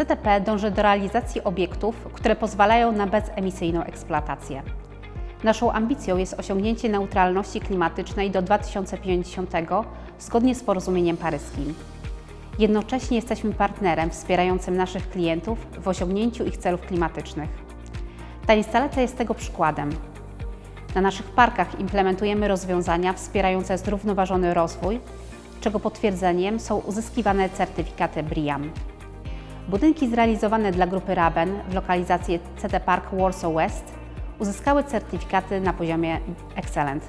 CTP dąży do realizacji obiektów, które pozwalają na bezemisyjną eksploatację. Naszą ambicją jest osiągnięcie neutralności klimatycznej do 2050 zgodnie z porozumieniem paryskim. Jednocześnie jesteśmy partnerem wspierającym naszych klientów w osiągnięciu ich celów klimatycznych. Ta instalacja jest tego przykładem. Na naszych parkach implementujemy rozwiązania wspierające zrównoważony rozwój, czego potwierdzeniem są uzyskiwane certyfikaty BRIAM. Budynki zrealizowane dla grupy Raben w lokalizacji CT Park Warsaw West uzyskały certyfikaty na poziomie Excellent.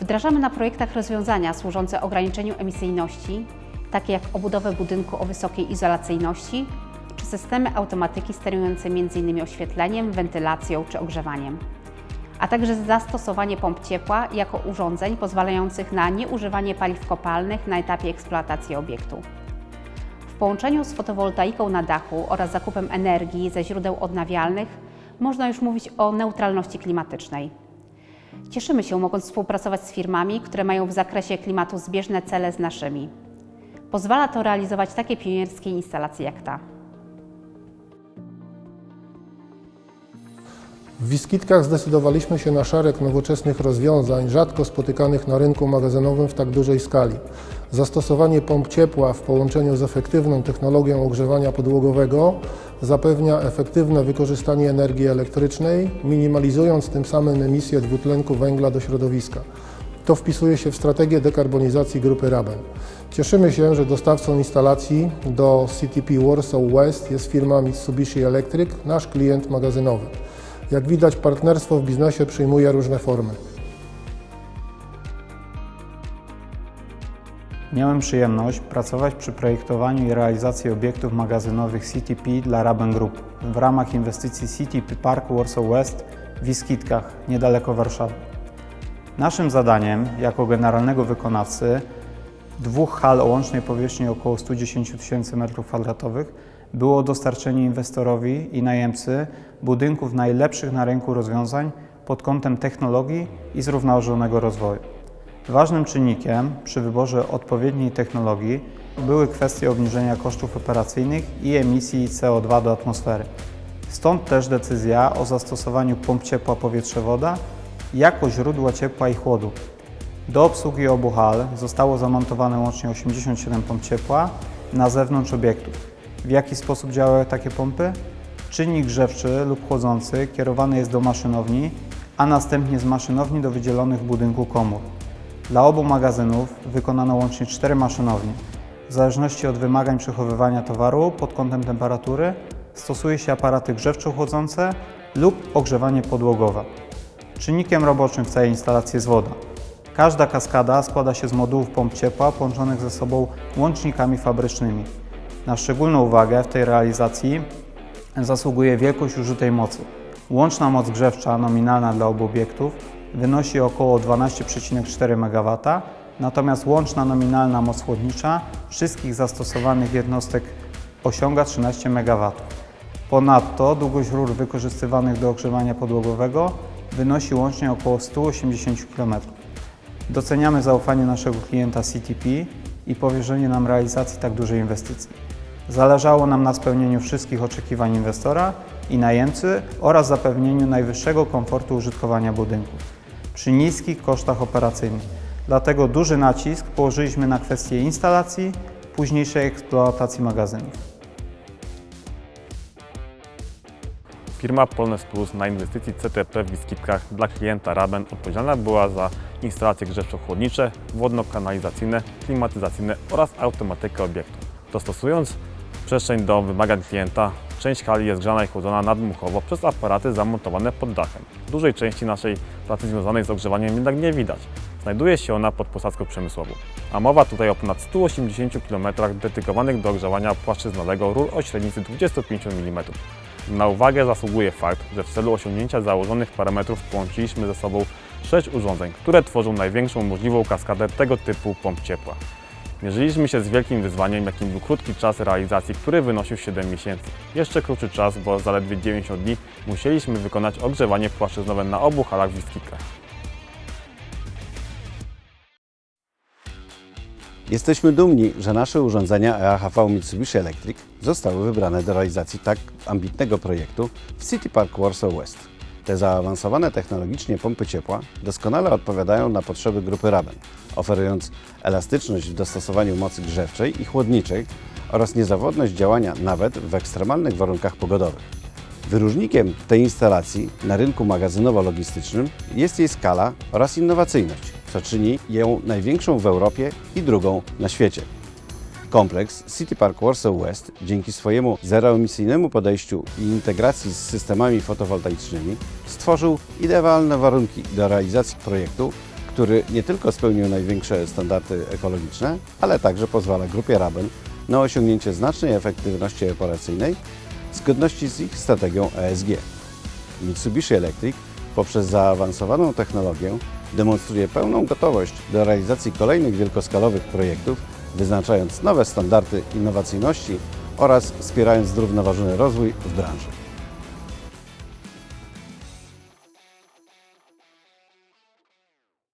Wdrażamy na projektach rozwiązania służące ograniczeniu emisyjności, takie jak obudowę budynku o wysokiej izolacyjności czy systemy automatyki sterujące m.in. oświetleniem, wentylacją czy ogrzewaniem, a także zastosowanie pomp ciepła jako urządzeń pozwalających na nieużywanie paliw kopalnych na etapie eksploatacji obiektu. Połączeniu z fotowoltaiką na dachu oraz zakupem energii ze źródeł odnawialnych można już mówić o neutralności klimatycznej. Cieszymy się, mogąc współpracować z firmami, które mają w zakresie klimatu zbieżne cele z naszymi. Pozwala to realizować takie pionierskie instalacje jak ta. W Wiskitkach zdecydowaliśmy się na szereg nowoczesnych rozwiązań, rzadko spotykanych na rynku magazynowym w tak dużej skali. Zastosowanie pomp ciepła w połączeniu z efektywną technologią ogrzewania podłogowego zapewnia efektywne wykorzystanie energii elektrycznej, minimalizując tym samym emisję dwutlenku węgla do środowiska. To wpisuje się w strategię dekarbonizacji grupy Raben. Cieszymy się, że dostawcą instalacji do CTP Warsaw West jest firma Mitsubishi Electric, nasz klient magazynowy. Jak widać, partnerstwo w biznesie przyjmuje różne formy. Miałem przyjemność pracować przy projektowaniu i realizacji obiektów magazynowych CTP dla Raben Group w ramach inwestycji CTP Park Warsaw West w Wiskitkach, niedaleko Warszawy. Naszym zadaniem jako generalnego wykonawcy dwóch hal o łącznej powierzchni około 110 tysięcy m2 było dostarczenie inwestorowi i najemcy budynków najlepszych na rynku rozwiązań pod kątem technologii i zrównoważonego rozwoju. Ważnym czynnikiem przy wyborze odpowiedniej technologii były kwestie obniżenia kosztów operacyjnych i emisji CO2 do atmosfery. Stąd też decyzja o zastosowaniu pomp ciepła powietrze-woda jako źródła ciepła i chłodu. Do obsługi obu hal zostało zamontowane łącznie 87 pomp ciepła na zewnątrz obiektów. W jaki sposób działają takie pompy? Czynnik grzewczy lub chłodzący kierowany jest do maszynowni, a następnie z maszynowni do wydzielonych w budynku komór. Dla obu magazynów wykonano łącznie cztery maszynownie. W zależności od wymagań przechowywania towaru pod kątem temperatury stosuje się aparaty grzewczo-chłodzące lub ogrzewanie podłogowe. Czynnikiem roboczym w całej instalacji jest woda. Każda kaskada składa się z modułów pomp ciepła połączonych ze sobą łącznikami fabrycznymi. Na szczególną uwagę w tej realizacji zasługuje wielkość użytej mocy. Łączna moc grzewcza nominalna dla obu obiektów wynosi około 12,4 MW, natomiast łączna nominalna moc chłodnicza wszystkich zastosowanych jednostek osiąga 13 MW. Ponadto długość rur wykorzystywanych do ogrzewania podłogowego wynosi łącznie około 180 km. Doceniamy zaufanie naszego klienta CTP i powierzenie nam realizacji tak dużej inwestycji. Zależało nam na spełnieniu wszystkich oczekiwań inwestora i najemcy oraz zapewnieniu najwyższego komfortu użytkowania budynku przy niskich kosztach operacyjnych. Dlatego duży nacisk położyliśmy na kwestię instalacji, późniejszej eksploatacji magazynów. Firma Polnes Plus na inwestycji CTP w Wiskitkach dla klienta Raben odpowiedzialna była za instalacje grzewczo-chłodnicze, wodno-kanalizacyjne, klimatyzacyjne oraz automatykę obiektu. Dostosując przestrzeń do wymagań klienta, część hali jest grzana i chłodzona nadmuchowo przez aparaty zamontowane pod dachem. Dużej części naszej pracy związanej z ogrzewaniem jednak nie widać. Znajduje się ona pod posadzką przemysłową. A mowa tutaj o ponad 180 km dedykowanych do ogrzewania płaszczyznowego rur o średnicy 25 mm. Na uwagę zasługuje fakt, że w celu osiągnięcia założonych parametrów połączyliśmy ze sobą sześć urządzeń, które tworzą największą możliwą kaskadę tego typu pomp ciepła. Mierzyliśmy się z wielkim wyzwaniem, jakim był krótki czas realizacji, który wynosił 7 miesięcy. Jeszcze krótszy czas, bo zaledwie 90 dni musieliśmy wykonać ogrzewanie płaszczyznowe na obu halach w Wiskitkach. Jesteśmy dumni, że nasze urządzenia EAHV Mitsubishi Electric zostały wybrane do realizacji tak ambitnego projektu w City Park Warsaw West. Te zaawansowane technologicznie pompy ciepła doskonale odpowiadają na potrzeby grupy Raben, oferując elastyczność w dostosowaniu mocy grzewczej i chłodniczej oraz niezawodność działania nawet w ekstremalnych warunkach pogodowych. Wyróżnikiem tej instalacji na rynku magazynowo-logistycznym jest jej skala oraz innowacyjność, co czyni ją największą w Europie i drugą na świecie. Kompleks City Park Warsaw West dzięki swojemu zeroemisyjnemu podejściu i integracji z systemami fotowoltaicznymi stworzył idealne warunki do realizacji projektu, który nie tylko spełnił największe standardy ekologiczne, ale także pozwala grupie Raben na osiągnięcie znacznej efektywności operacyjnej zgodności z ich strategią ESG. Mitsubishi Electric poprzez zaawansowaną technologię demonstruje pełną gotowość do realizacji kolejnych wielkoskalowych projektów, wyznaczając nowe standardy innowacyjności oraz wspierając zrównoważony rozwój w branży.